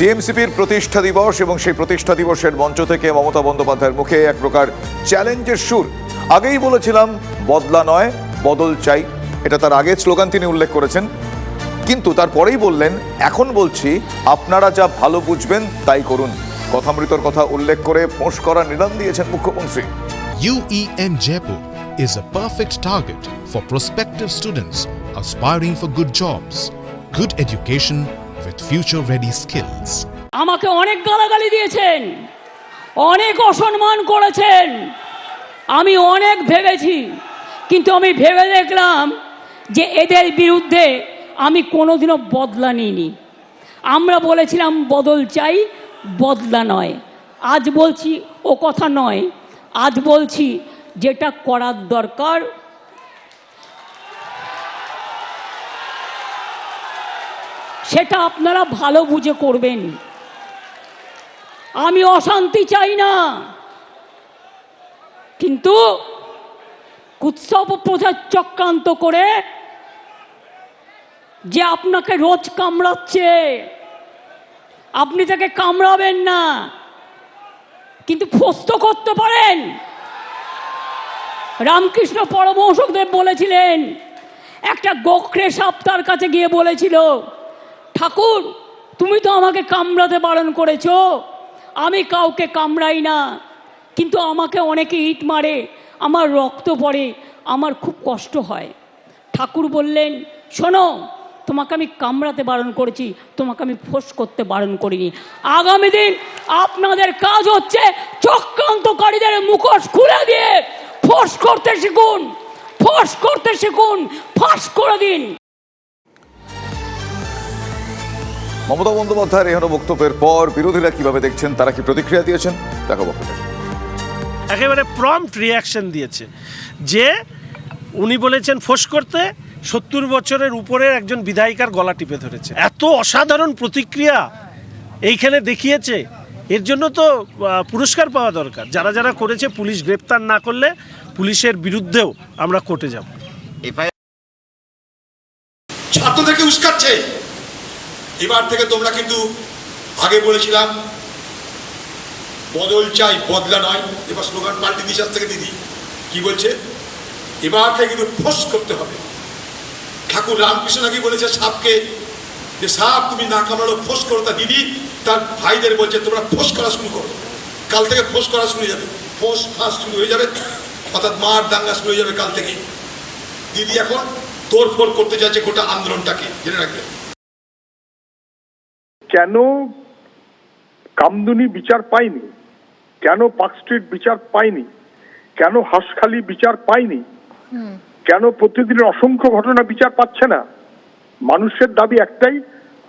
টিএমসিপির প্রতিষ্ঠা দিবস এবং সেই প্রতিষ্ঠা দিবসের মঞ্চ থেকে মমতা বন্দ্যোপাধ্যায়ের মুখে এক প্রকার চ্যালেঞ্জের সুর। আগেই বলেছিলাম বদলা নয় বদল চাই। এটা তার আগের স্লোগান তিনি উল্লেখ করেছেন। কিন্তু তারপরেই বললেন এখন বলছি আপনারা যা ভালো বুঝবেন তাই করুন। কথামৃতর কথা উল্লেখ করে ফোঁস করা নিদান দিয়েছেন মুখ্যমন্ত্রী। UEM Jaipur is a perfect target for prospective students aspiring for good jobs, good education with future ready skills. আমাকে অনেক গালাগালি দিয়েছেন, অনেক অসম্মান করেছেন। আমি অনেক ভেবেছি, কিন্তু আমি ভেবে দেখলাম যে এদের বিরুদ্ধে আমি কোনোদিনও বদলা নিইনি। আমরা বলেছিলাম, বদল চাই, বদলা নয়। আজ বলছি ও কথা নয়। আজ বলছি যেটা করার দরকার সেটা আপনারা ভালো বুঝে করবেন। আমি অশান্তি চাই না। কিন্তু উৎসব প্রচার চক্রান্ত করে যে আপনাকে রোজ কামড়াচ্ছে, আপনি তাকে কামড়াবেন না, কিন্তু ফস্ত করতে পারেন। রামকৃষ্ণ পরমহংসদেব বলেছিলেন, একটা গোখরে সাপ তার কাছে গিয়ে বলেছিল ঠাকুর, তুমি তো আমাকে কামড়াতে বারণ করেছ। আমি কাউকে কামড়াই না, কিন্তু আমাকে অনেকে ইট মারে, আমার রক্ত পড়ে, আমার খুব কষ্ট হয়। ঠাকুর বললেন, শোনো, তোমাকে আমি কামড়াতে বারণ করেছি, তোমাকে আমি ফোঁস করতে বারণ করিনি। আগামী দিন আপনাদের কাজ হচ্ছে চক্রান্তকারীদের মুখোশ খুলে দিয়ে ফোঁস করতে শিখুন, ফোঁস করতে শিখুন, ফাঁস করে দিন। মমতা বন্দ্যোপাধ্যায়ের এহেন বক্তব্যের পর বিরোধীরা কীভাবে দেখছেন তারা কি প্রতিক্রিয়া দিয়েছেন দেখাবো আপনাদের। একেবারে প্রম্পট রিয়াকশন দিয়েছে যে উনি বলেছেন ফোঁস করতে সত্তর বছরের উপরের একজন বিধায়িকার গলা টিপে ধরেছে। এত অসাধারণ প্রতিক্রিয়া এইখানে দেখিয়েছে। এর জন্য তো পুরস্কার পাওয়া দরকার। যারা যারা করেছে পুলিশ গ্রেপ্তার না করলে পুলিশের বিরুদ্ধেও আমরা কোর্টে যাব। ছাত্রদেরকে উস্কাচ্ছে। এবার থেকে তোমরা কিন্তু আগে বলেছিলাম, বদল চাই, বদলা নয়। এবার স্লোগান পাল্টে আজ থেকে দিদি। কি বলছে? এবার থেকে কিন্তু ফোস করতে হবে। ঠাকুর রামকৃষ্ণ নাকি বলেছে সাপকে যে সাপ তুমি না কামড়ালো, ফোস করো। তা দিদি, তার ভাইদের বলছে, তোমরা ফোস করা শুরু করো। কাল থেকে ফোস করা শুরু হয়ে যাবে। ফোস ফাঁস শুরু হয়ে যাবে। অর্থাৎ মার দাঙ্গা শুরু হয়ে যাবে কাল থেকে দিদি এখন তোড়ফোড় করতে চাইছে গোটা আন্দোলনটাকে, জেনে রাখবেন কেন কামদুনি বিচার পায়নি? কেন পার্ক স্ট্রিট বিচার পায়নি? কেন হাঁসখালি বিচার পায়নি? কেন প্রতিদিনের অসংখ্য ঘটনা বিচার পাচ্ছে না? মানুষের দাবি একটাই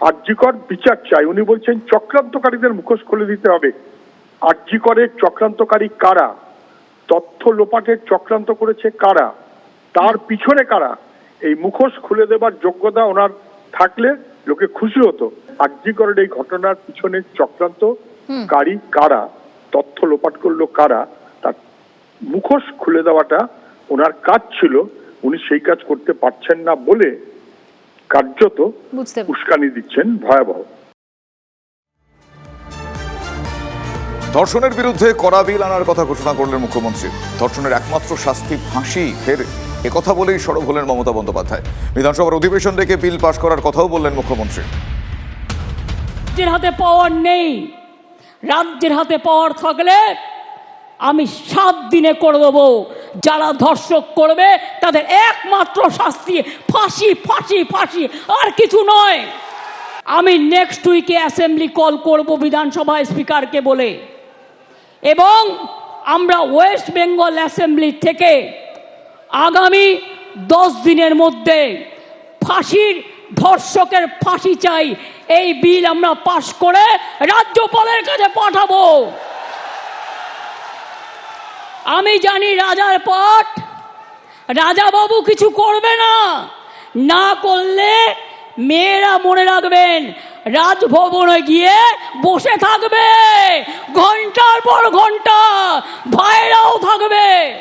আর্যিকর বিচার চাই। উনি বলছেন চক্রান্তকারীদের মুখোশ খুলে দিতে হবে। আর্যিকরের চক্রান্তকারী কারা? তথ্য লোপাটের চক্রান্ত করেছে কারা? তার পিছনে কারা? এই মুখোশ খুলে দেবার যোগ্যতা ওনার থাকলে লোকে খুশি হতো। আর্যিকরের এই ঘটনার পিছনে চক্রান্ত কারী কারা তথ্য লোপাট করল কারা তার মুখোশ খুলে দেওয়াটা ওনার কাজ ছিল। উনি সেই কাজ করতে পারছেন না বলে কার্যত উস্কানি দিচ্ছেন ভয়াবহ। ধর্ষণের বিরুদ্ধে কড়া বিল আনার কথা ঘোষণা করলেন মুখ্যমন্ত্রী। ধর্ষণের একমাত্র শাস্তি ফাঁসি ফের একথা বলেই সরব হলেন মমতা বন্দ্যোপাধ্যায়। বিধানসভার অধিবেশন ডেকে বিল পাশ করার কথাও বললেন মুখ্যমন্ত্রী। রাজ্যের হাতে পাওয়ার নেই। রাজ্যের হাতে পাওয়ার থাকলে আমি সাত দিনে করে দেবো। যারা ধর্ষক করবে, তাদের একমাত্র শাস্তি ফাঁসি ফাঁসি ফাঁসি, আর কিছু নয়। আমি নেক্সট উইকে অ্যাসেম্বলি কল করব বিধানসভায় স্পিকারকে বলে। এবং আমরা ওয়েস্ট বেঙ্গল অ্যাসেম্বলি থেকে আগামী দশ দিনের মধ্যে ফাঁসির ধর্ষকের ফাঁসি চাই। এই বিল আমরা পাশ করে রাজ্যপালের কাছে পাঠাবো। আমি জানি রাজার পাঠ। রাজাবাবু কিছু করবে না। না করলে মেয়েরা মনে রাখবেন, রাজভবনে গিয়ে বসে থাকবে। ঘণ্টার পর ঘণ্টা ভাইরাও থাকবে।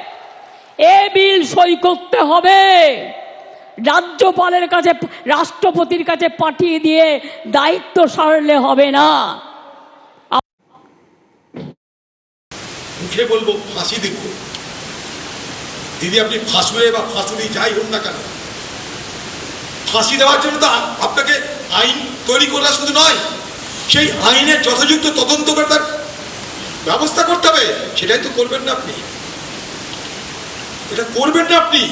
এ বিল সই করতে হবে। রাজ্যপালের কাছে, রাষ্ট্রপতির কাছে পাঠিয়ে দিয়ে দায়িত্ব সারলে হবে না। বলব, ফাঁসি দিব। দিদি, আপনি ফাঁসুড়ে বা ফাঁসুড়ি যাই হোক না কেন? ফাঁসি দেওয়ার জন্য তো আপনাকে আইন তৈরি করা শুধু নয়, সেই আইনের যথাযুক্ত তদন্ত করে ব্যবস্থা করতে হবে। সেটাই তো করবেন না আপনি। এটা করবেন না আপনি।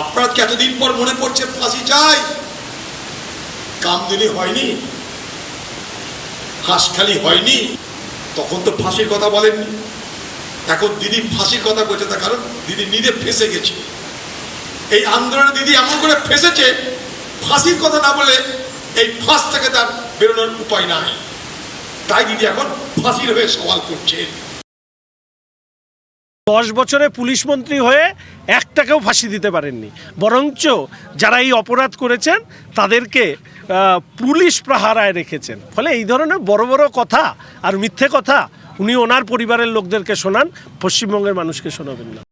আপনার এতদিন পর মনে পড়ছে, ফাঁসি চাই। কামদিনী হয়নি হাঁসখালি হয়নি, তখন তো ফাঁসির কথা বলেননি। এখন দিদি ফাঁসির কথা বলছে, তার কারণ দিদি নিজে ফেসে গেছে। এই আন্দোলনে দিদি এমন করে ফেসেছে, ফাঁসির কথা না বলে এই ফাঁস থেকে তার বেরোনোর উপায় নাই। তাই দিদি এখন ফাঁসির হয়ে সওয়াল করছেন। দশ বছরে পুলিশ মন্ত্রী হয়ে একটাকেও ফাঁসি দিতে পারেননি। বরঞ্চ যারা এই অপরাধ করেছেন, তাদেরকে পুলিশ প্রহারায় রেখেছেন। ফলে এই ধরনের বড় বড় কথা আর মিথ্যে কথা উনি ওনার পরিবারের লোকদেরকে শোনান, পশ্চিমবঙ্গের মানুষকে শোনাবেন না।